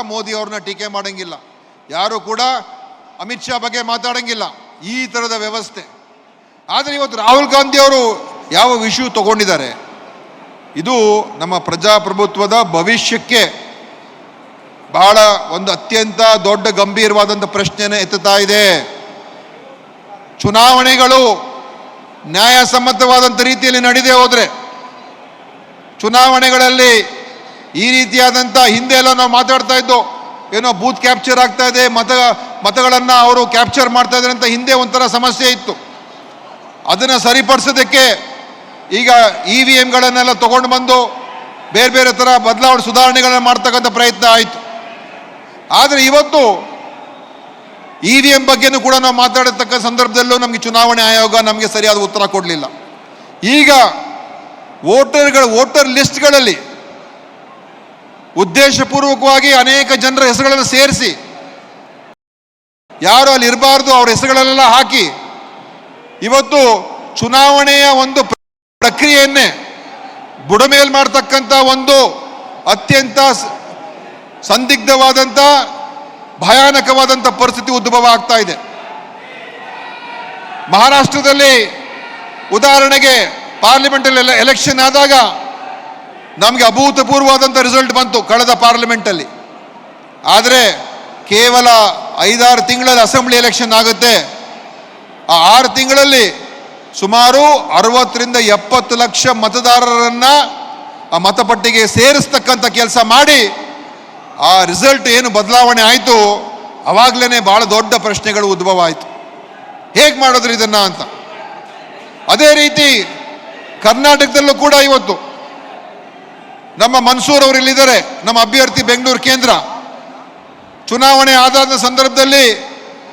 ಮೋದಿ ಅವ್ರನ್ನ ಟೀಕೆ ಮಾಡಂಗಿಲ್ಲ. ಯಾರು ಕೂಡ ಅಮಿತ್ ಶಾ ಬಗ್ಗೆ ಮಾತಾಡಂಗಿಲ್ಲ. ಈ ಥರದ ವ್ಯವಸ್ಥೆ. ಆದರೆ ಇವತ್ತು ರಾಹುಲ್ ಗಾಂಧಿ ಅವರು ಯಾವ ವಿಷಯ ತಗೊಂಡಿದ್ದಾರೆ? ಇದು ನಮ್ಮ ಪ್ರಜಾಪ್ರಭುತ್ವದ ಭವಿಷ್ಯಕ್ಕೆ ಬಹಳ ಒಂದು ಅತ್ಯಂತ ದೊಡ್ಡ ಗಂಭೀರವಾದಂಥ ಪ್ರಶ್ನೆನ ಎತ್ತುತ್ತಾ ಇದೆ. ಚುನಾವಣೆಗಳು ನ್ಯಾಯಸಮ್ಮತವಾದಂಥ ರೀತಿಯಲ್ಲಿ ನಡೆದೇ ಹೋದರೆ, ಚುನಾವಣೆಗಳಲ್ಲಿ ಈ ರೀತಿಯಾದಂಥ ಹಿಂದೆ ಎಲ್ಲ ನಾವು ಮಾತಾಡ್ತಾ ಇದ್ದೋ, ಏನೋ ಬೂತ್ ಕ್ಯಾಪ್ಚರ್ ಆಗ್ತಾ ಇದೆ, ಮತ, ಮತಗಳನ್ನು ಅವರು ಕ್ಯಾಪ್ಚರ್ ಮಾಡ್ತಾ ಇದ್ದಾರೆ ಅಂತ ಹಿಂದೆ ಒಂಥರ ಸಮಸ್ಯೆ ಇತ್ತು. ಅದನ್ನು ಸರಿಪಡಿಸೋದಕ್ಕೆ ಈಗ ಇ ವಿ ಎಮ್ಗಳನ್ನೆಲ್ಲ ತೊಗೊಂಡು ಬಂದು ಬೇರೆ ಬೇರೆ ಥರ ಬದಲಾವಣೆ, ಸುಧಾರಣೆಗಳನ್ನು ಮಾಡ್ತಕ್ಕಂಥ ಪ್ರಯತ್ನ ಆಯಿತು. ಆದರೆ ಇವತ್ತು ಇ ವಿ ಎಂ ಬಗ್ಗೆನೂ ಕೂಡ ನಾವು ಮಾತಾಡತಕ್ಕ ಸಂದರ್ಭದಲ್ಲೂ ನಮಗೆ ಚುನಾವಣೆ ಆಯೋಗ ನಮಗೆ ಸರಿಯಾದ ಉತ್ತರ ಕೊಡಲಿಲ್ಲ. ಈಗ ವೋಟರ್ಗಳು, ವೋಟರ್ ಲಿಸ್ಟ್ಗಳಲ್ಲಿ ಉದ್ದೇಶಪೂರ್ವಕವಾಗಿ ಅನೇಕ ಜನರ ಹೆಸರುಗಳನ್ನು ಸೇರಿಸಿ, ಯಾರು ಅಲ್ಲಿ ಇರಬಾರ್ದು ಅವ್ರ ಹೆಸರುಗಳನ್ನೆಲ್ಲ ಹಾಕಿ, ಇವತ್ತು ಚುನಾವಣೆಯ ಒಂದು ಪ್ರಕ್ರಿಯೆಯನ್ನೇ ಬುಡಮೇಲ್ ಮಾಡ್ತಕ್ಕಂಥ ಒಂದು ಅತ್ಯಂತ ಸಂದಿಗ್ಧವಾದಂಥ, ಭಯಾನಕವಾದಂಥ ಪರಿಸ್ಥಿತಿ ಉದ್ಭವ ಆಗ್ತಾ ಇದೆ. ಮಹಾರಾಷ್ಟ್ರದಲ್ಲಿ ಉದಾಹರಣೆಗೆ ಪಾರ್ಲಿಮೆಂಟಲ್ಲಿ ಎಲೆಕ್ಷನ್ ಆದಾಗ ನಮಗೆ ಅಭೂತಪೂರ್ವವಾದಂಥ ರಿಸಲ್ಟ್ ಬಂತು ಕಳೆದ ಪಾರ್ಲಿಮೆಂಟಲ್ಲಿ ಆದರೆ ಕೇವಲ ಐದಾರು ತಿಂಗಳಲ್ಲಿ ಅಸೆಂಬ್ಲಿ ಎಲೆಕ್ಷನ್ ಆಗುತ್ತೆ. ಆ ಆರು ತಿಂಗಳಲ್ಲಿ ಸುಮಾರು ಅರವತ್ತರಿಂದ ಎಪ್ಪತ್ತು ಲಕ್ಷ ಮತದಾರರನ್ನು ಆ ಮತಪಟ್ಟಿಗೆ ಸೇರಿಸ್ತಕ್ಕಂಥ ಕೆಲಸ ಮಾಡಿ ಆ ರಿಸಲ್ಟ್ ಏನು ಬದಲಾವಣೆ ಆಯಿತು ಅವಾಗಲೇ ಭಾಳ ದೊಡ್ಡ ಪ್ರಶ್ನೆಗಳು ಉದ್ಭವ ಆಯಿತು ಹೇಗೆ ಮಾಡಿದ್ರು ಇದನ್ನು ಅಂತ? ಅದೇ ರೀತಿ ಕರ್ನಾಟಕದಲ್ಲೂ ಕೂಡ ಇವತ್ತು ನಮ್ಮ ಮನ್ಸೂರ್ ಅವರು ಇಲ್ಲಿದ್ದಾರೆ. ನಮ್ಮ ಅಭ್ಯರ್ಥಿ ಬೆಂಗಳೂರು ಕೇಂದ್ರ. ಚುನಾವಣೆ ಆದಾದ ಸಂದರ್ಭದಲ್ಲಿ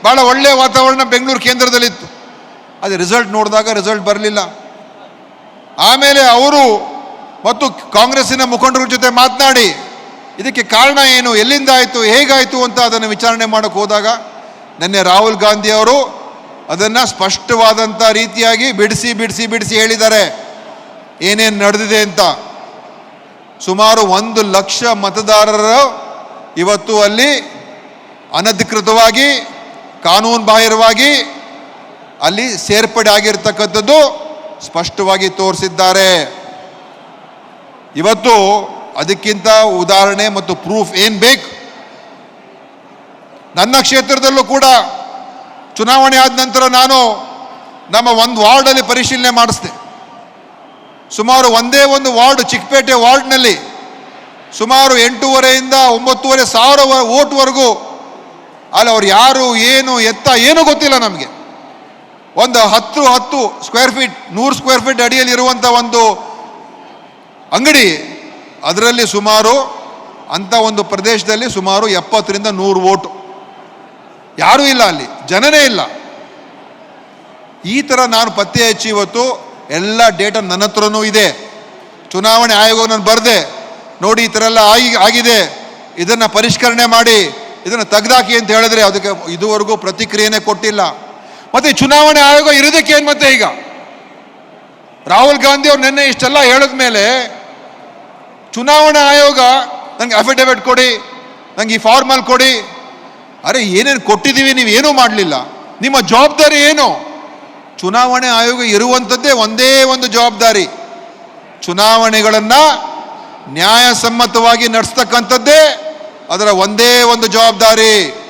ಭಾಳ ಒಳ್ಳೆಯ ವಾತಾವರಣ ಬೆಂಗಳೂರು ಕೇಂದ್ರದಲ್ಲಿತ್ತು. ಅದು ರಿಸಲ್ಟ್ ನೋಡಿದಾಗ ರಿಸಲ್ಟ್ ಬರಲಿಲ್ಲ. ಆಮೇಲೆ ಅವರು ಮತ್ತು ಕಾಂಗ್ರೆಸ್ಸಿನ ಮುಖಂಡರ ಜೊತೆ ಮಾತನಾಡಿ, ಇದಕ್ಕೆ ಕಾರಣ ಏನು, ಎಲ್ಲಿಂದ ಆಯಿತು, ಹೇಗಾಯಿತು ಅಂತ ಅದನ್ನು ವಿಚಾರಣೆ ಮಾಡೋಕ್ಕೆ ಹೋದಾಗ, ನಿನ್ನೆ ರಾಹುಲ್ ಗಾಂಧಿ ಅವರು ಅದನ್ನು ಸ್ಪಷ್ಟವಾದಂಥ ರೀತಿಯಾಗಿ ಬಿಡಿಸಿ ಬಿಡಿಸಿ ಬಿಡಿಸಿ ಹೇಳಿದ್ದಾರೆ. ಏನೇನು ನಡೆದಿದೆ ಅಂತ. ಸುಮಾರು ಒಂದು ಲಕ್ಷ ಮತದಾರರು ಇವತ್ತು ಅಲ್ಲಿ ಅನಧಿಕೃತವಾಗಿ, ಕಾನೂನು ಬಾಹಿರವಾಗಿ ಅಲ್ಲಿ ಸೇರ್ಪಡೆ ಆಗಿರ್ತಕ್ಕಂಥದ್ದು ಸ್ಪಷ್ಟವಾಗಿ ತೋರಿಸಿದ್ದಾರೆ. ಇವತ್ತು ಅದಕ್ಕಿಂತ ಉದಾಹರಣೆ ಮತ್ತು ಪ್ರೂಫ್ ಏನು ಬೇಕು? ನನ್ನ ಕ್ಷೇತ್ರದಲ್ಲೂ ಕೂಡ ಚುನಾವಣೆ ಆದ ನಂತರ ನಾನು ನಮ್ಮ ಒಂದು ವಾರ್ಡಲ್ಲಿ ಪರಿಶೀಲನೆ ಮಾಡಿಸಿದೆ. ಸುಮಾರು ಒಂದೇ ಒಂದು ವಾರ್ಡ್, ಚಿಕ್ಕಪೇಟೆ ವಾರ್ಡ್ನಲ್ಲಿ ಸುಮಾರು ಎಂಟೂವರೆಯಿಂದ ಒಂಬತ್ತುವರೆ ಸಾವಿರ ಓಟ್ವರೆಗೂ ಅಲ್ಲಿ ಅವ್ರು ಯಾರು, ಏನು, ಎತ್ತ, ಏನೂ ಗೊತ್ತಿಲ್ಲ ನಮಗೆ. ಒಂದು ಹತ್ತು ಹತ್ತು ಸ್ಕ್ವೇರ್ ಫೀಟ್, ನೂರು ಸ್ಕ್ವೇರ್ ಫೀಟ್ ಅಡಿಯಲ್ಲಿ ಇರುವಂಥ ಒಂದು ಅಂಗಡಿ, ಅದರಲ್ಲಿ ಸುಮಾರು ಅಂಥ ಒಂದು ಪ್ರದೇಶದಲ್ಲಿ ಸುಮಾರು ಎಪ್ಪತ್ತರಿಂದ ನೂರು ಓಟು. ಯಾರೂ ಇಲ್ಲ ಅಲ್ಲಿ, ಜನನೇ ಇಲ್ಲ. ಈ ಥರ ನಾನು ಪತ್ತೆ ಹಚ್ಚಿ ಇವತ್ತು ಎಲ್ಲ ಡೇಟಾ ನನ್ನ ಹತ್ರನೂ ಇದೆ. ಚುನಾವಣೆ ಆಯೋಗ ನಾನು ಬರೆದೆ. ನೋಡಿ, ಈ ಥರ ಎಲ್ಲ ಆಗಿ, ಆಗಿದೆ. ಇದನ್ನು ಪರಿಷ್ಕರಣೆ ಮಾಡಿ, ಇದನ್ನು ತೆಗ್ದಾಕಿ ಅಂತ ಹೇಳಿದ್ರೆ ಅದಕ್ಕೆ ಇದುವರೆಗೂ ಪ್ರತಿಕ್ರಿಯೆನೇ ಕೊಟ್ಟಿಲ್ಲ. ಮತ್ತೆ ಚುನಾವಣೆ ಆಯೋಗ ಇರೋದಕ್ಕೆ ಏನು ಮತ್ತೆ ಈಗ? ರಾಹುಲ್ ಗಾಂಧಿ ಅವ್ರು ನಿನ್ನೆ ಇಷ್ಟೆಲ್ಲ ಹೇಳಿದ ಮೇಲೆ ಚುನಾವಣಾ ಆಯೋಗ ನನಗೆ ಅಫಿಡವಿಟ್ ಕೊಡಿ, ನಂಗೆ ಈ ಫಾರ್ಮಲ್ ಕೊಡಿ. ಅರೆ, ಏನೇನು ಕೊಟ್ಟಿದ್ದೀವಿ ನೀವು ಏನೂ ಮಾಡಲಿಲ್ಲ. ನಿಮ್ಮ ಜವಾಬ್ದಾರಿ ಏನು? ಚುನಾವಣೆ ಆಯೋಗ ಇರುವಂಥದ್ದೇ ಒಂದೇ ಒಂದು ಜವಾಬ್ದಾರಿ. ಚುನಾವಣೆಗಳನ್ನು ನ್ಯಾಯಸಮ್ಮತವಾಗಿ ನಡೆಸ್ತಕ್ಕಂಥದ್ದೇ ಅದರ ಒಂದೇ ಒಂದು ಜವಾಬ್ದಾರಿ.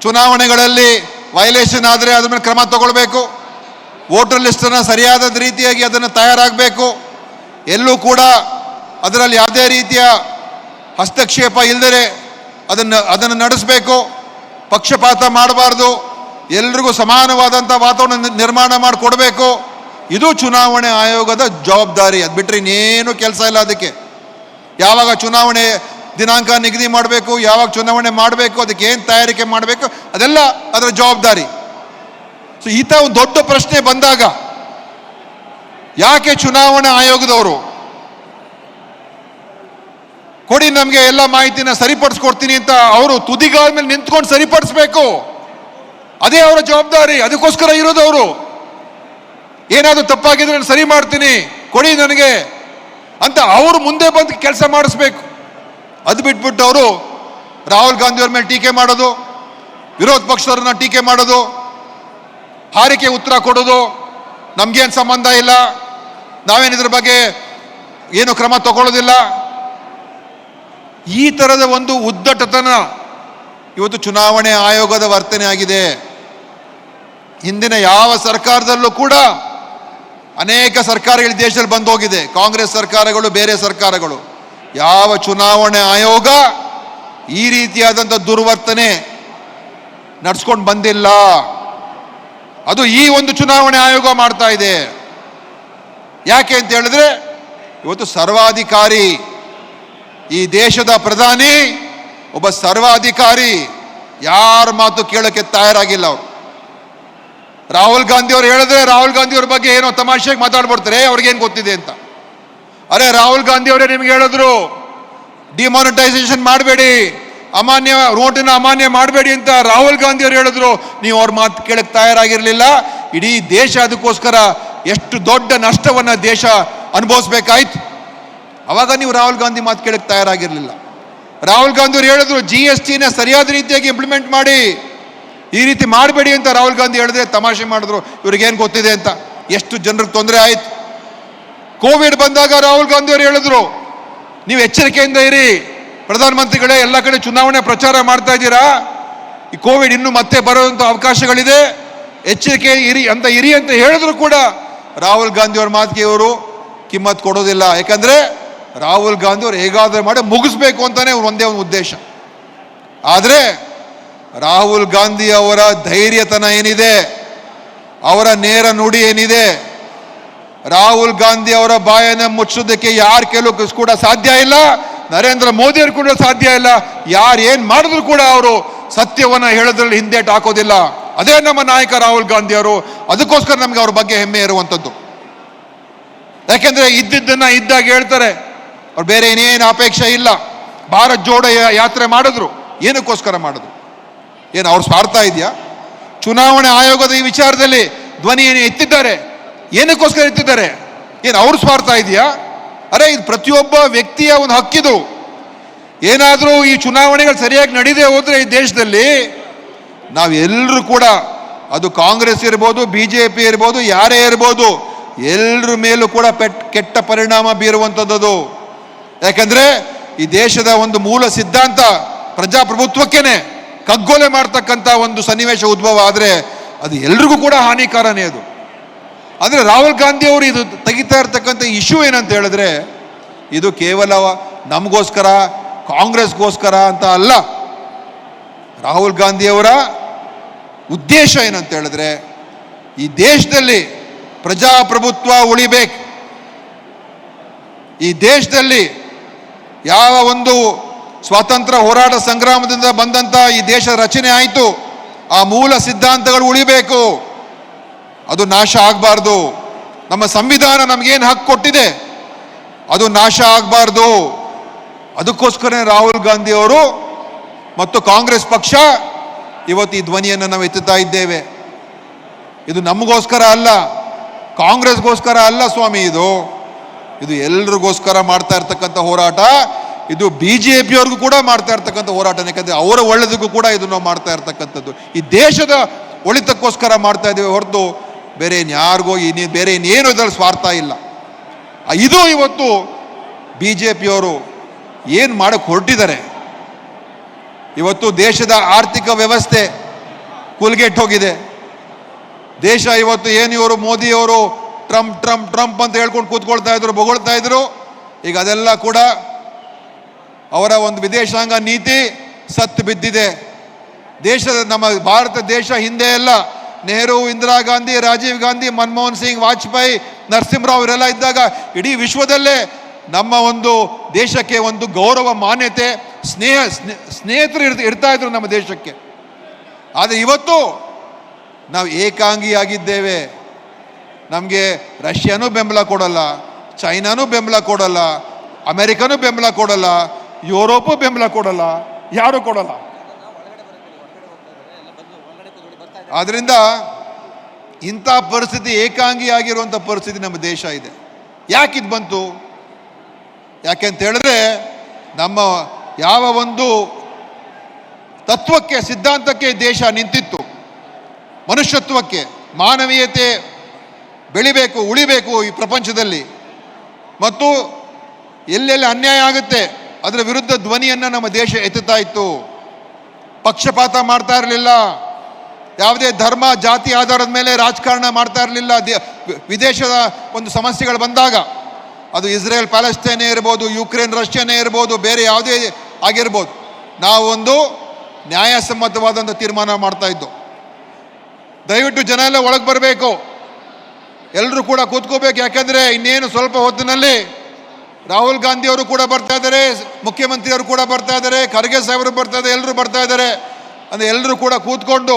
ಚುನಾವಣೆಗಳಲ್ಲಿ ವೈಲೇಷನ್ ಆದರೆ ಅದ್ರ ಮೇಲೆ ಕ್ರಮ ತಗೊಳ್ಬೇಕು. ವೋಟರ್ ಲಿಸ್ಟನ್ನು ಸರಿಯಾದ ರೀತಿಯಾಗಿ ಅದನ್ನು ತಯಾರಾಗಬೇಕು. ಎಲ್ಲೂ ಕೂಡ ಅದರಲ್ಲಿ ಯಾವುದೇ ರೀತಿಯ ಹಸ್ತಕ್ಷೇಪ ಇಲ್ಲದೆ ಅದನ್ನು ಅದನ್ನು ನಡೆಸಬೇಕು. ಪಕ್ಷಪಾತ ಮಾಡಬಾರ್ದು. ಎಲ್ರಿಗೂ ಸಮಾನವಾದಂಥ ವಾತಾವರಣ ನಿರ್ಮಾಣ ಮಾಡಿಕೊಡ್ಬೇಕು. ಇದು ಚುನಾವಣೆ ಆಯೋಗದ ಜವಾಬ್ದಾರಿ. ಅದು ಬಿಟ್ಟರೆ ಇನ್ನೇನು ಕೆಲಸ ಇಲ್ಲ ಅದಕ್ಕೆ. ಯಾವಾಗ ಚುನಾವಣೆ ದಿನಾಂಕ ನಿಗದಿ ಮಾಡಬೇಕು, ಯಾವಾಗ ಚುನಾವಣೆ ಮಾಡಬೇಕು, ಅದಕ್ಕೆ ಏನು ತಯಾರಿಕೆ ಮಾಡಬೇಕು, ಅದೆಲ್ಲ ಅದರ ಜವಾಬ್ದಾರಿ. ಸೊ ಈತ ಒಂದು ದೊಡ್ಡ ಪ್ರಶ್ನೆ ಬಂದಾಗ, ಯಾಕೆ ಚುನಾವಣಾ ಆಯೋಗದವರು? ಕೊಡಿ ನಮಗೆ ಎಲ್ಲ ಮಾಹಿತಿನ ಸರಿಪಡಿಸ್ಕೊಡ್ತೀನಿ ಅಂತ ಅವರು ತುದಿಗಾಲ ಮೇಲೆ ನಿಂತ್ಕೊಂಡು ಸರಿಪಡಿಸ್ಬೇಕು. ಅದೇ ಅವರ ಜವಾಬ್ದಾರಿ, ಅದಕ್ಕೋಸ್ಕರ ಇರೋದು ಅವರು. ಏನಾದರೂ ತಪ್ಪಾಗಿದ್ರೆ ನಾನು ಸರಿ ಮಾಡ್ತೀನಿ, ಕೊಡಿ ನನಗೆ ಅಂತ ಅವರು ಮುಂದೆ ಬಂದು ಕೆಲಸ ಮಾಡಿಸ್ಬೇಕು. ಅದು ಬಿಟ್ಬಿಟ್ಟು ಅವರು ರಾಹುಲ್ ಗಾಂಧಿ ಅವ್ರ ಮೇಲೆ ಟೀಕೆ ಮಾಡೋದು, ವಿರೋಧ ಪಕ್ಷದವ್ರನ್ನ ಟೀಕೆ ಮಾಡೋದು, ಹಾರಿಕೆ ಉತ್ತರ ಕೊಡೋದು, ನಮಗೇನು ಸಂಬಂಧ ಇಲ್ಲ ನಾವೇನು ಇದ್ರ ಬಗ್ಗೆ ಏನು ಕ್ರಮ ತಗೊಳ್ಳೋದಿಲ್ಲ. ಈ ಥರದ ಒಂದು ಉದ್ದಟತನ ಇವತ್ತು ಚುನಾವಣೆ ಆಯೋಗದ ವರ್ತನೆ ಆಗಿದೆ. ಹಿಂದಿನ ಯಾವ ಸರ್ಕಾರದಲ್ಲೂ ಕೂಡ ಅನೇಕ ಸರ್ಕಾರಗಳು ದೇಶದಲ್ಲಿ ಬಂದು ಹೋಗಿದೆ. ಕಾಂಗ್ರೆಸ್ ಸರ್ಕಾರಗಳು, ಬೇರೆ ಸರ್ಕಾರಗಳು. ಯಾವ ಚುನಾವಣೆ ಆಯೋಗ ಈ ರೀತಿಯಾದಂಥ ದುರ್ವರ್ತನೆ ನಡ್ಸ್ಕೊಂಡು ಬಂದಿಲ್ಲ. ಅದು ಈ ಒಂದು ಚುನಾವಣೆ ಆಯೋಗ ಮಾಡ್ತಾ ಇದೆ. ಯಾಕೆ ಅಂತ ಹೇಳಿದ್ರೆ, ಇವತ್ತು ಸರ್ವಾಧಿಕಾರಿ ಈ ದೇಶದ ಪ್ರಧಾನಿ ಒಬ್ಬ ಸರ್ವಾಧಿಕಾರಿ ಯಾರ ಮಾತು ಕೇಳೋಕ್ಕೆ ತಯಾರಾಗಿಲ್ಲ ಅವರು. ರಾಹುಲ್ ಗಾಂಧಿ ಅವ್ರು ಹೇಳಿದ್ರೆ ರಾಹುಲ್ ಗಾಂಧಿ ಅವ್ರ ಬಗ್ಗೆ ಏನೋ ತಮಾಷೆಗೆ ಮಾತಾಡ್ಬಿಡ್ತಾರೆ ಅವ್ರಿಗೇನು ಗೊತ್ತಿದೆ ಅಂತ. ಅರೆ, ರಾಹುಲ್ ಗಾಂಧಿ ಅವರೇ ನಿಮ್ಗೆ ಹೇಳಿದ್ರು ಡಿಮಾನಿಟೈಸೇಷನ್ ಮಾಡಬೇಡಿ, ಅಮಾನ್ಯ ನೋಟಿನ ಅಮಾನ್ಯ ಮಾಡಬೇಡಿ ಅಂತ ರಾಹುಲ್ ಗಾಂಧಿ ಅವರು ಹೇಳಿದ್ರು. ನೀವು ಅವ್ರ ಮಾತು ಕೇಳಕ್ಕೆ ತಯಾರಾಗಿರಲಿಲ್ಲ. ಇಡೀ ದೇಶ ಅದಕ್ಕೋಸ್ಕರ ಎಷ್ಟು ದೊಡ್ಡ ನಷ್ಟವನ್ನು ದೇಶ ಅನುಭವಿಸ್ಬೇಕಾಯ್ತು. ಅವಾಗ ನೀವು ರಾಹುಲ್ ಗಾಂಧಿ ಮಾತು ಕೇಳಕ್ಕೆ ತಯಾರಾಗಿರಲಿಲ್ಲ. ರಾಹುಲ್ ಗಾಂಧಿ ಅವರು ಹೇಳಿದ್ರು ಜಿ ಎಸ್ ಟಿನ ಸರಿಯಾದ ರೀತಿಯಾಗಿ ಇಂಪ್ಲಿಮೆಂಟ್ ಮಾಡಿ. ಈ ರೀತಿ ಮಾಡಬೇಡಿ ಅಂತ ರಾಹುಲ್ ಗಾಂಧಿ ಹೇಳಿದ್ರೆ ತಮಾಷೆ ಮಾಡಿದ್ರು. ಇವ್ರಿಗೇನು ಗೊತ್ತಿದೆ ಅಂತ? ಎಷ್ಟು ಜನರಿಗೆ ತೊಂದರೆ ಆಯ್ತು? ಕೋವಿಡ್ ಬಂದಾಗ ರಾಹುಲ್ ಗಾಂಧಿ ಅವರು ಹೇಳಿದ್ರು, ನೀವು ಎಚ್ಚರಿಕೆಯಿಂದ ಇರಿ. ಪ್ರಧಾನಮಂತ್ರಿಗಳೇ, ಎಲ್ಲ ಕಡೆ ಚುನಾವಣೆ ಪ್ರಚಾರ ಮಾಡ್ತಾ ಇದ್ದೀರಾ? ಈ ಕೋವಿಡ್ ಇನ್ನೂ ಮತ್ತೆ ಬರುವಂಥ ಅವಕಾಶಗಳಿದೆ. ಎಚ್ಚರಿಕೆ ಇರಿ ಅಂತ ಇರಿ ಅಂತ ಹೇಳಿದ್ರು ಕೂಡ ರಾಹುಲ್ ಗಾಂಧಿ ಅವ್ರ ಮಾತಿಗೆ ಇವರು ಕಿಮ್ಮತ್ ಕೊಡೋದಿಲ್ಲ. ಯಾಕಂದ್ರೆ ರಾಹುಲ್ ಗಾಂಧಿ ಅವರು ಹೇಗಾದರೂ ಮಾಡಿ ಮುಗಿಸ್ಬೇಕು ಅಂತಾನೆ ಅವ್ರ ಒಂದೇ ಒಂದು ಉದ್ದೇಶ. ಆದರೆ ರಾಹುಲ್ ಗಾಂಧಿ ಅವರ ಧೈರ್ಯತನ ಏನಿದೆ? ಅವರ ನೇರ ನುಡಿ ಏನಿದೆ? ರಾಹುಲ್ ಗಾಂಧಿ ಅವರ ಬಾಯನ್ನ ಮುಚ್ಚೋದಕ್ಕೆ ಯಾರು ಕೆಲವು ಕೂಡ ಸಾಧ್ಯ ಇಲ್ಲ. ನರೇಂದ್ರ ಮೋದಿ ಅವರು ಕೂಡ ಸಾಧ್ಯ ಇಲ್ಲ. ಯಾರು ಏನು ಮಾಡಿದ್ರು ಕೂಡ ಅವರು ಸತ್ಯವನ್ನ ಹೇಳೋದ್ರಲ್ಲಿ ಹಿಂದೇಟ್ ಹಾಕೋದಿಲ್ಲ. ಅದೇ ನಮ್ಮ ನಾಯಕ ರಾಹುಲ್ ಗಾಂಧಿ ಅವರು. ಅದಕ್ಕೋಸ್ಕರ ನಮಗೆ ಅವ್ರ ಬಗ್ಗೆ ಹೆಮ್ಮೆ ಇರುವಂಥದ್ದು ಯಾಕೆಂದ್ರೆ ಇದ್ದಿದ್ದನ್ನ ಇದ್ದಾಗ ಹೇಳ್ತಾರೆ ಅವ್ರು ಬೇರೆ ಏನೇನು ಅಪೇಕ್ಷೆ ಇಲ್ಲ. ಭಾರತ್ ಜೋಡೋ ಯಾತ್ರೆ ಮಾಡಿದ್ರು, ಏನಕ್ಕೋಸ್ಕರ ಮಾಡಿದ್ರು? ಏನು ಅವ್ರ ಸ್ವಾರ್ಥ ಇದೆಯಾ? ಚುನಾವಣೆ ಆಯೋಗದ ಈ ವಿಚಾರದಲ್ಲಿ ಧ್ವನಿ ಏನು ಎತ್ತಿದ್ದಾರೆ? ಏನಕ್ಕೋಸ್ಕರ ಎತ್ತಿದ್ದಾರೆ? ಏನು ಅವ್ರ ಸ್ವಾರ್ಥ ಇದೆಯಾ? ಅರೆ, ಇದು ಪ್ರತಿಯೊಬ್ಬ ವ್ಯಕ್ತಿಯ ಒಂದು ಹಕ್ಕಿದು. ಏನಾದರೂ ಈ ಚುನಾವಣೆಗಳು ಸರಿಯಾಗಿ ನಡೀದೇ ಹೋದರೆ ಈ ದೇಶದಲ್ಲಿ ನಾವೆಲ್ಲರೂ ಕೂಡ, ಅದು ಕಾಂಗ್ರೆಸ್ ಇರ್ಬೋದು ಬಿ ಜೆ ಪಿ ಇರ್ಬೋದು, ಯಾರೇ ಇರ್ಬೋದು ಎಲ್ಲರ ಮೇಲೂ ಕೂಡ ಪೆಟ್, ಕೆಟ್ಟ ಪರಿಣಾಮ ಬೀರುವಂಥದ್ದು ಯಾಕಂದ್ರೆ ಈ ದೇಶದ ಒಂದು ಮೂಲ ಸಿದ್ಧಾಂತ ಪ್ರಜಾಪ್ರಭುತ್ವಕ್ಕೇನೆ. ಕಗ್ಗೊಲೆ ಮಾಡ್ತಕ್ಕಂಥ ಒಂದು ಸನ್ನಿವೇಶ ಉದ್ಭವ ಆದರೆ ಅದು ಎಲ್ರಿಗೂ ಕೂಡ ಹಾನಿಕಾರನೇ ಅದು. ಅಂದರೆ ರಾಹುಲ್ ಗಾಂಧಿ ಅವರು ಇದು ತೆಗಿತಾ ಇರ್ತಕ್ಕಂಥ ಇಶ್ಯೂ ಏನಂತ ಹೇಳಿದ್ರೆ, ಇದು ಕೇವಲ ನಮಗೋಸ್ಕರ, ಕಾಂಗ್ರೆಸ್ಗೋಸ್ಕರ ಅಂತ ಅಲ್ಲ. ರಾಹುಲ್ ಗಾಂಧಿಯವರ ಉದ್ದೇಶ ಏನಂತ ಹೇಳಿದ್ರೆ, ಈ ದೇಶದಲ್ಲಿ ಪ್ರಜಾಪ್ರಭುತ್ವ ಉಳಿಬೇಕು. ಈ ದೇಶದಲ್ಲಿ ಯಾವ ಒಂದು ಸ್ವಾತಂತ್ರ್ಯ ಹೋರಾಟ ಸಂಗ್ರಾಮದಿಂದ ಬಂದಂಥ ಈ ದೇಶ ರಚನೆ ಆಯಿತು, ಆ ಮೂಲ ಸಿದ್ಧಾಂತಗಳು ಉಳಿಬೇಕು. ಅದು ನಾಶ ಆಗಬಾರ್ದು. ನಮ್ಮ ಸಂವಿಧಾನ ನಮಗೇನು ಹಕ್ಕು ಕೊಟ್ಟಿದೆ? ಅದು ನಾಶ ಆಗಬಾರ್ದು. ಅದಕ್ಕೋಸ್ಕರನೇ ರಾಹುಲ್ ಗಾಂಧಿ ಅವರು ಮತ್ತು ಕಾಂಗ್ರೆಸ್ ಪಕ್ಷ ಇವತ್ತು ಈ ಧ್ವನಿಯನ್ನು ನಾವು ಎತ್ತುತ್ತಾ ಇದ್ದೇವೆ. ಇದು ನಮಗೋಸ್ಕರ ಅಲ್ಲ, ಕಾಂಗ್ರೆಸ್ಗೋಸ್ಕರ ಅಲ್ಲ ಸ್ವಾಮಿ ಇದು. ಇದು ಎಲ್ರಿಗೋಸ್ಕರ ಮಾಡ್ತಾ ಇರ್ತಕ್ಕಂಥ ಹೋರಾಟ, ಇದು ಬಿ ಜೆ ಪಿಯವ್ರಿಗೂ ಕೂಡ ಮಾಡ್ತಾ ಇರ್ತಕ್ಕಂಥ ಹೋರಾಟ, ಯಾಕಂದ್ರೆ ಅವರ ಒಳ್ಳೆದಕ್ಕೂ ಕೂಡ ಇದು ಮಾಡ್ತಾ ಇರ್ತಕ್ಕಂಥದ್ದು. ಈ ದೇಶದ ಒಳಿತಕ್ಕೋಸ್ಕರ ಮಾಡ್ತಾ ಇದ್ದೇವೆ ಹೊರತು ಬೇರೆ ಇನ್ಯಾರಿಗೋ ಇನ್ನೇ ಬೇರೆ ಇನ್ನೇನು ಇದರಲ್ಲಿ ಸ್ವಾರ್ಥ ಇಲ್ಲ. ಇದು ಇವತ್ತು ಬಿ ಜೆ ಪಿಯವರು ಏನು ಮಾಡಕ್ಕೆ ಹೊರಟಿದ್ದಾರೆ? ಇವತ್ತು ದೇಶದ ಆರ್ಥಿಕ ವ್ಯವಸ್ಥೆ ಕುಲ್ಗೆಟ್ಟು ಹೋಗಿದೆ ದೇಶ ಇವತ್ತು ಏನು ಇವರು ಮೋದಿಯವರು ಟ್ರಂಪ್ ಟ್ರಂಪ್ ಟ್ರಂಪ್ ಅಂತ ಹೇಳ್ಕೊಂಡು ಕೂತ್ಕೊಳ್ತಾ ಇದ್ರು, ಬೊಗಳ್ತಾ ಇದ್ರು. ಈಗ ಅದೆಲ್ಲ ಕೂಡ ಅವರ ಒಂದು ವಿದೇಶಾಂಗ ನೀತಿ ಸತ್ತು ಬಿದ್ದಿದೆ. ದೇಶದ ನಮ್ಮ ಭಾರತ ದೇಶ ಹಿಂದೆ ಎಲ್ಲ, ನೆಹರು, ಇಂದಿರಾ ಗಾಂಧಿ, ರಾಜೀವ್ ಗಾಂಧಿ, ಮನಮೋಹನ್ ಸಿಂಗ್, ವಾಜಪೇಯಿ, ನರಸಿಂಹರಾವ್ ಇವರೆಲ್ಲ ಇದ್ದಾಗ ಇಡೀ ವಿಶ್ವದಲ್ಲೇ ನಮ್ಮ ಒಂದು ದೇಶಕ್ಕೆ ಒಂದು ಗೌರವ, ಮಾನ್ಯತೆ, ಸ್ನೇಹ, ಸ್ನೇ- ಸ್ನೇಹಿತರು ಇರ್ತ ಇರ್ತಾ ಇದ್ರು ನಮ್ಮ ದೇಶಕ್ಕೆ. ಆದರೆ ಇವತ್ತು ನಾವು ಏಕಾಂಗಿಯಾಗಿದ್ದೇವೆ. ನಮಗೆ ರಷ್ಯಾನೂ ಬೆಂಬಲ ಕೊಡಲ್ಲ, ಚೈನಾನೂ ಬೆಂಬಲ ಕೊಡಲ್ಲ, ಅಮೆರಿಕನೂ ಬೆಂಬಲ ಕೊಡಲ್ಲ, ಯುರೋಪು ಬೆಂಬಲ ಕೊಡಲ್ಲ, ಯಾರೂ ಕೊಡಲ್ಲ. ಆದ್ರಿಂದ ಇಂಥ ಪರಿಸ್ಥಿತಿ ಏಕಾಂಗಿಯಾಗಿರುವಂಥ ಪರಿಸ್ಥಿತಿ ನಮ್ಮ ದೇಶ ಇದೆ. ಯಾಕಿದು ಬಂತು? ಯಾಕೆ ಅಂತ ಹೇಳಿದ್ರೆ ನಮ್ಮ ಯಾವ ಒಂದು ತತ್ವಕ್ಕೆ, ಸಿದ್ಧಾಂತಕ್ಕೆ ದೇಶ ನಿಂತಿತ್ತು. ಮನುಷ್ಯತ್ವಕ್ಕೆ, ಮಾನವೀಯತೆ ಬೆಳಿಬೇಕು, ಉಳಿಬೇಕು ಈ ಪ್ರಪಂಚದಲ್ಲಿ. ಮತ್ತು ಎಲ್ಲೆಲ್ಲಿ ಅನ್ಯಾಯ ಆಗುತ್ತೆ, ಅದರ ವಿರುದ್ಧ ಧ್ವನಿಯನ್ನು ನಮ್ಮ ದೇಶ ಎತ್ತುತ್ತಾ ಇತ್ತು. ಪಕ್ಷಪಾತ ಮಾಡ್ತಾ ಇರಲಿಲ್ಲ. ಯಾವುದೇ ಧರ್ಮ, ಜಾತಿ ಆಧಾರದ ಮೇಲೆ ರಾಜಕಾರಣ ಮಾಡ್ತಾ ಇರಲಿಲ್ಲ. ವಿದೇಶದ ಒಂದು ಸಮಸ್ಯೆಗಳು ಬಂದಾಗ, ಅದು ಇಸ್ರೇಲ್ ಪ್ಯಾಲೆಸ್ತೇನೇ ಇರ್ಬೋದು, ಯುಕ್ರೇನ್, ರಷ್ಯಾನೇ ಇರ್ಬೋದು, ಬೇರೆ ಯಾವುದೇ ಆಗಿರ್ಬೋದು. ನಾವೊಂದು ನ್ಯಾಯಸಮ್ಮತವಾದಂಥ ತೀರ್ಮಾನ ಮಾಡ್ತಾ ಇದ್ದೋ. ದಯವಿಟ್ಟು ಜನ ಎಲ್ಲ ಒಳಗೆ ಬರಬೇಕು. ಎಲ್ಲರೂ ಕೂಡ ಕೂತ್ಕೋಬೇಕು, ಯಾಕಂದರೆ ಇನ್ನೇನು ಸ್ವಲ್ಪ ಹೊತ್ತಿನಲ್ಲಿ ರಾಹುಲ್ ಗಾಂಧಿ ಅವರು ಕೂಡ ಬರ್ತಾ ಇದ್ದಾರೆ ಮುಖ್ಯಮಂತ್ರಿಯವರು ಕೂಡ ಬರ್ತಾ ಇದ್ದಾರೆ, ಖರ್ಗೆ ಸಾಹೇಬರು ಬರ್ತಾ ಇದ್ದಾರೆ ಎಲ್ಲರೂ ಬರ್ತಾ ಇದ್ದಾರೆ. ಅಂದರೆ ಎಲ್ಲರೂ ಕೂಡ ಕೂತ್ಕೊಂಡು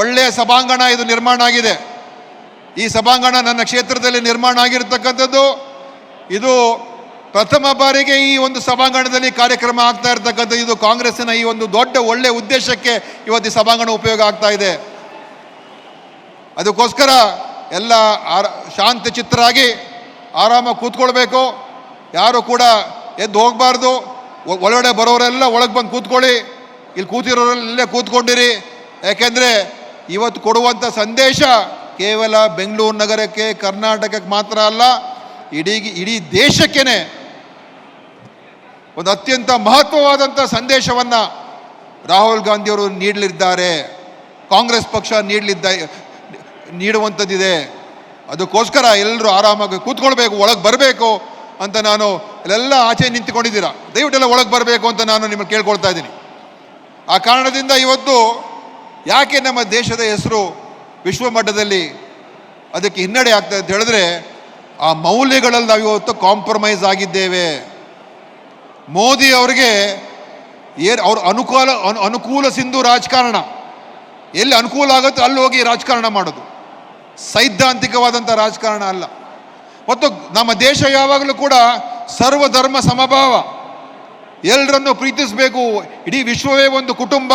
ಒಳ್ಳೆಯ ಸಭಾಂಗಣ ಇದು ನಿರ್ಮಾಣ ಆಗಿದೆ. ಈ ಸಭಾಂಗಣ ನನ್ನ ಕ್ಷೇತ್ರದಲ್ಲಿ ನಿರ್ಮಾಣ ಆಗಿರತಕ್ಕಂಥದ್ದು. ಇದು ಪ್ರಥಮ ಬಾರಿಗೆ ಈ ಒಂದು ಸಭಾಂಗಣದಲ್ಲಿ ಕಾರ್ಯಕ್ರಮ ಆಗ್ತಾ ಇರತಕ್ಕಂಥದ್ದು. ಇದು ಕಾಂಗ್ರೆಸ್ಸಿನ ಈ ಒಂದು ದೊಡ್ಡ ಒಳ್ಳೆಯ ಉದ್ದೇಶಕ್ಕೆ ಇವತ್ತು ಸಭಾಂಗಣ ಉಪಯೋಗ ಆಗ್ತಾ ಇದೆ. ಅದಕ್ಕೋಸ್ಕರ ಎಲ್ಲ ಆರ ಶಾಂತ ಚಿತ್ತರಾಗಿ ಆರಾಮಾಗಿ ಕೂತ್ಕೊಳ್ಬೇಕು. ಯಾರು ಕೂಡ ಎದ್ದು ಹೋಗಬಾರ್ದು. ಒಳಗಡೆ ಬರೋರೆಲ್ಲ ಒಳಗೆ ಬಂದು ಕೂತ್ಕೊಳ್ಳಿ. ಇಲ್ಲಿ ಕೂತಿರೋರಲ್ಲೇ ಕೂತ್ಕೊಂಡಿರಿ. ಯಾಕೆಂದರೆ ಇವತ್ತು ಕೊಡುವಂಥ ಸಂದೇಶ ಕೇವಲ ಬೆಂಗಳೂರು ನಗರಕ್ಕೆ, ಕರ್ನಾಟಕಕ್ಕೆ ಮಾತ್ರ ಅಲ್ಲ, ಇಡೀ ಇಡೀ ದೇಶಕ್ಕೇ ಒಂದು ಅತ್ಯಂತ ಮಹತ್ವವಾದಂಥ ಸಂದೇಶವನ್ನು ರಾಹುಲ್ ಗಾಂಧಿಯವರು ನೀಡಲಿದ್ದಾರೆ. ಕಾಂಗ್ರೆಸ್ ಪಕ್ಷ ನೀಡಲಿದ್ದ ನೀಡುವಂಥದ್ದಿದೆ. ಅದಕ್ಕೋಸ್ಕರ ಎಲ್ಲರೂ ಆರಾಮಾಗಿ ಕೂತ್ಕೊಳ್ಬೇಕು, ಒಳಗೆ ಬರಬೇಕು ಅಂತ ನಾನು ಎಲ್ಲ ಆಚೆ ನಿಂತ್ಕೊಂಡಿದ್ದೀರಾ. ದಯವಿಟ್ಟೆಲ್ಲ ಒಳಗೆ ಬರಬೇಕು ಅಂತ ನಾನು ನಿಮಗೆ ಕೇಳ್ಕೊಳ್ತಾ ಇದ್ದೀನಿ. ಆ ಕಾರಣದಿಂದ ಇವತ್ತು ಯಾಕೆ ನಮ್ಮ ದೇಶದ ಹೆಸರು ವಿಶ್ವ ಮಟ್ಟದಲ್ಲಿ ಅದಕ್ಕೆ ಹಿನ್ನಡೆ ಆಗ್ತದೆ ಅಂತ ಹೇಳಿದ್ರೆ, ಆ ಮೌಲ್ಯಗಳಲ್ಲಿ ನಾವು ಇವತ್ತು ಕಾಂಪ್ರಮೈಸ್ ಆಗಿದ್ದೇವೆ. ಮೋದಿ ಅವರಿಗೆ ಏನು ಅವ್ರ ಅನುಕೂಲ ಅನು ಅನುಕೂಲ ಸಿಂಧು ರಾಜಕಾರಣ. ಎಲ್ಲಿ ಅನುಕೂಲ ಆಗುತ್ತೋ ಅಲ್ಲಿ ಹೋಗಿ ರಾಜಕಾರಣ ಮಾಡೋದು. ಸೈದ್ಧಾಂತಿಕವಾದಂಥ ರಾಜಕಾರಣ ಅಲ್ಲ. ಮತ್ತು ನಮ್ಮ ದೇಶ ಯಾವಾಗಲೂ ಕೂಡ ಸರ್ವಧರ್ಮ ಸಮಭಾವ. ಎಲ್ಲರನ್ನು ಪ್ರೀತಿಸಬೇಕು. ಇಡೀ ವಿಶ್ವವೇ ಒಂದು ಕುಟುಂಬ.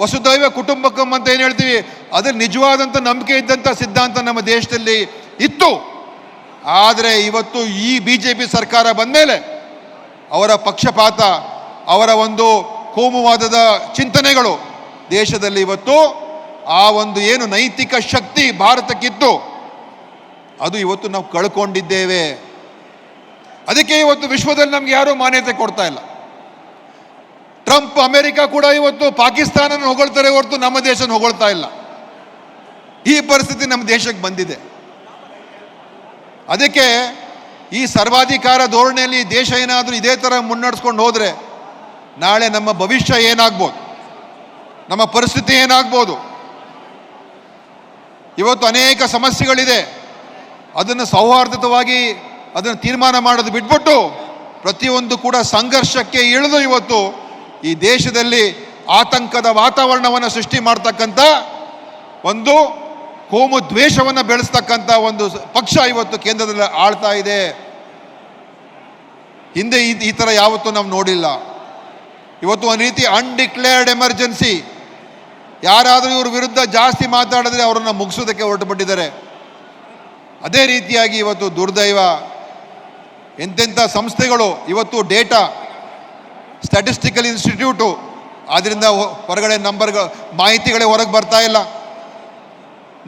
ವಸುದೈವ ಕುಟುಂಬಕಂ ಅಂತ ಏನು ಹೇಳ್ತೀವಿ? ಅದ್ರ ನಿಜವಾದಂಥ ನಂಬಿಕೆ ಇದ್ದಂಥ ಸಿದ್ಧಾಂತ ನಮ್ಮ ದೇಶದಲ್ಲಿ ಇತ್ತು. ಆದರೆ ಇವತ್ತು ಈ ಬಿ ಜೆ ಪಿ ಸರ್ಕಾರ ಬಂದಮೇಲೆ ಅವರ ಪಕ್ಷಪಾತ, ಅವರ ಒಂದು ಕೋಮುವಾದದ ಚಿಂತನೆಗಳು ದೇಶದಲ್ಲಿ ಇವತ್ತು ಆ ಒಂದು ಏನು ನೈತಿಕ ಶಕ್ತಿ ಭಾರತಕ್ಕಿತ್ತು, ಅದು ಇವತ್ತು ನಾವು ಕಳ್ಕೊಂಡಿದ್ದೇವೆ. ಅದಕ್ಕೆ ಇವತ್ತು ವಿಶ್ವದಲ್ಲಿ ನಮ್ಗೆ ಯಾರೂ ಮಾನ್ಯತೆ ಕೊಡ್ತಾ ಇಲ್ಲ. ಟ್ರಂಪ್ ಅಮೆರಿಕ ಕೂಡ ಇವತ್ತು ಪಾಕಿಸ್ತಾನ ಹೊಗಳ್ತಾರೆ ಹೊರತು ನಮ್ಮ ದೇಶನ ಹೊಗಳ್ತಾ ಇಲ್ಲ. ಈ ಪರಿಸ್ಥಿತಿ ನಮ್ಮ ದೇಶಕ್ಕೆ ಬಂದಿದೆ. ಅದಕ್ಕೆ ಈ ಸರ್ವಾಧಿಕಾರ ಧೋರಣೆಯಲ್ಲಿ ದೇಶ ಏನಾದರೂ ಇದೇ ಥರ ಮುನ್ನಡೆಸ್ಕೊಂಡು ಹೋದರೆ ನಾಳೆ ನಮ್ಮ ಭವಿಷ್ಯ ಏನಾಗ್ಬೋದು, ನಮ್ಮ ಪರಿಸ್ಥಿತಿ ಏನಾಗ್ಬೋದು ಇವತ್ತು ಅನೇಕ ಸಮಸ್ಯೆಗಳಿದೆ. ಅದನ್ನು ಸೌಹಾರ್ದತವಾಗಿ ಅದನ್ನು ತೀರ್ಮಾನ ಮಾಡೋದು ಬಿಟ್ಬಿಟ್ಟು ಪ್ರತಿಯೊಂದು ಕೂಡ ಸಂಘರ್ಷಕ್ಕೆ ಇಳಿದು ಇವತ್ತು ಈ ದೇಶದಲ್ಲಿ ಆತಂಕದ ವಾತಾವರಣವನ್ನು ಸೃಷ್ಟಿ ಮಾಡ್ತಕ್ಕಂಥ ಒಂದು ಕೋಮು ದ್ವೇಷವನ್ನು ಬೆಳೆಸ್ತಕ್ಕಂಥ ಒಂದು ಪಕ್ಷ ಇವತ್ತು ಕೇಂದ್ರದಲ್ಲಿ ಆಳ್ತಾ ಇದೆ. ಹಿಂದೆ ಈ ಥರ ಯಾವತ್ತೂ ನಾವು ನೋಡಿಲ್ಲ. ಇವತ್ತು ಒಂದು ರೀತಿ ಅನ್ಡಿಕ್ಲೇರ್ಡ್ ಎಮರ್ಜೆನ್ಸಿ ಯಾರಾದರೂ ಇವ್ರ ವಿರುದ್ಧ ಜಾಸ್ತಿ ಮಾತಾಡಿದ್ರೆ ಅವರನ್ನು ಮುಗಿಸೋದಕ್ಕೆ ಹೊರಟುಬಿಟ್ಟಿದ್ದಾರೆ. ಅದೇ ರೀತಿಯಾಗಿ ಇವತ್ತು ದುರ್ದೈವ, ಎಂತೆಂಥ ಸಂಸ್ಥೆಗಳು, ಇವತ್ತು ಡೇಟಾ, ಸ್ಟ್ಯಾಟಿಸ್ಟಿಕಲ್ ಇನ್ಸ್ಟಿಟ್ಯೂಟು ಅದರಿಂದ ಹೊರಗಡೆ ನಂಬರ್ಗಳು ಮಾಹಿತಿಗಳೇ ಹೊರಗೆ ಬರ್ತಾ ಇಲ್ಲ.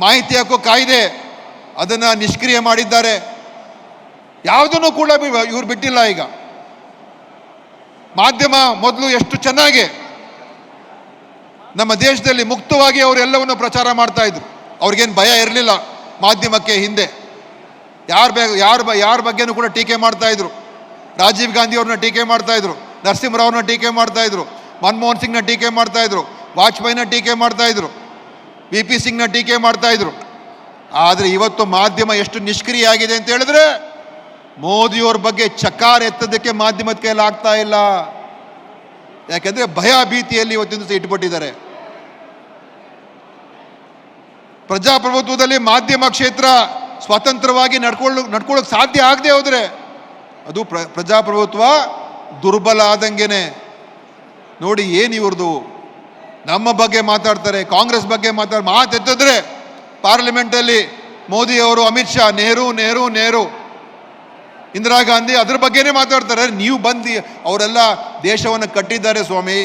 ಮಾಹಿತಿ ಹಕ್ಕು ಕಾಯ್ದೆ, ಅದನ್ನು ನಿಷ್ಕ್ರಿಯ ಮಾಡಿದ್ದಾರೆ. ಯಾವುದನ್ನು ಕೂಡ ಇವ್ರು ಬಿಟ್ಟಿಲ್ಲ ಈಗ. ಮಾಧ್ಯಮ ಮೊದಲು ಎಷ್ಟು ಚೆನ್ನಾಗಿ ನಮ್ಮ ದೇಶದಲ್ಲಿ ಮುಕ್ತವಾಗಿ ಅವರೆಲ್ಲವನ್ನು ಪ್ರಚಾರ ಮಾಡ್ತಾ ಇದ್ರು. ಅವ್ರಿಗೇನು ಭಯ ಇರಲಿಲ್ಲ ಮಾಧ್ಯಮಕ್ಕೆ ಹಿಂದೆ. ಯಾರ ಬ ಯಾರ ಬ, ಯಾರ ಬಗ್ಗೆನೂ ಕೂಡ ಟೀಕೆ ಮಾಡ್ತಾ ಇದ್ರು. ರಾಜೀವ್ ಗಾಂಧಿ ಅವ್ರನ್ನ ಟೀಕೆ ಮಾಡ್ತಾ ಇದ್ರು. ನರಸಿಂಹರಾವ್ರನ್ನ ಟೀಕೆ ಮಾಡ್ತಾ ಇದ್ರು. ಮನಮೋಹನ್ ಸಿಂಗ್ನ ಟೀಕೆ ಮಾಡ್ತಾ ಇದ್ರು. ವಾಜಪೇಯಿನ ಟೀಕೆ ಮಾಡ್ತಾ ಇದ್ರು. ವಿ ಪಿ ಸಿಂಗ್ನ ಟೀಕೆ ಮಾಡ್ತಾ ಇದ್ರು. ಆದರೆ ಇವತ್ತು ಮಾಧ್ಯಮ ಎಷ್ಟು ನಿಷ್ಕ್ರಿಯ ಆಗಿದೆ ಅಂತ ಹೇಳಿದ್ರೆ ಮೋದಿಯವ್ರ ಬಗ್ಗೆ ಚಕಾರ ಎತ್ತದಕ್ಕೆ ಮಾಧ್ಯಮದ ಕೈಯಲ್ಲಿ ಆಗ್ತಾ ಇಲ್ಲ. ಯಾಕೆಂದ್ರೆ ಭಯ ಭೀತಿಯಲ್ಲಿ ಇವತ್ತಿನ ಇಟ್ಬಿಟ್ಟಿದ್ದಾರೆ. ಪ್ರಜಾಪ್ರಭುತ್ವದಲ್ಲಿ ಮಾಧ್ಯಮ ಕ್ಷೇತ್ರ ಸ್ವತಂತ್ರವಾಗಿ ನಡ್ಕೊಳ್ಳೋ, ನಡ್ಕೊಳ್ಳೋಕೆ ಸಾಧ್ಯ ಆಗದೆ ಹೋದರೆ ಅದು ಪ್ರ, ಪ್ರಜಾಪ್ರಭುತ್ವ ದುರ್ಬಲ ಆದಂಗೆನೆ. ನೋಡಿ, ಏನು ಇವ್ರದ್ದು ನಮ್ಮ ಬಗ್ಗೆ ಮಾತಾಡ್ತಾರೆ, ಕಾಂಗ್ರೆಸ್ ಬಗ್ಗೆ ಮಾತಾಡ್ ಮಾತೆತ್ತಿದ್ರೆ ಪಾರ್ಲಿಮೆಂಟಲ್ಲಿ ಮೋದಿ ಅವರು, ಅಮಿತ್ ಶಾ, ನೆಹರು ನೆಹರು ನೆಹರು. ಇಂದಿರಾ ಗಾಂಧಿ ಅದ್ರ ಬಗ್ಗೆನೇ ಮಾತಾಡ್ತಾರೆ, ನೀವು ಬಂದು ಅವರೆಲ್ಲ ದೇಶವನ್ನು ಕಟ್ಟಿದ್ದಾರೆ ಸ್ವಾಮಿ.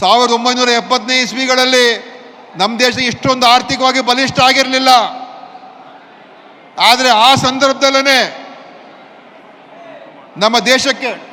ಸಾವಿರದ ಒಂಬೈನೂರ ಎಪ್ಪತ್ತನೇ ಇಸ್ವಿಗಳಲ್ಲಿ ನಮ್ಮ ದೇಶ ಇಷ್ಟೊಂದು ಆರ್ಥಿಕವಾಗಿ ಬಲಿಷ್ಠ ಆಗಿರಲಿಲ್ಲ. ಆದರೆ ಆ ಸಂದರ್ಭದಲ್ಲೇ ನಮ್ಮ ದೇಶಕ್ಕೆ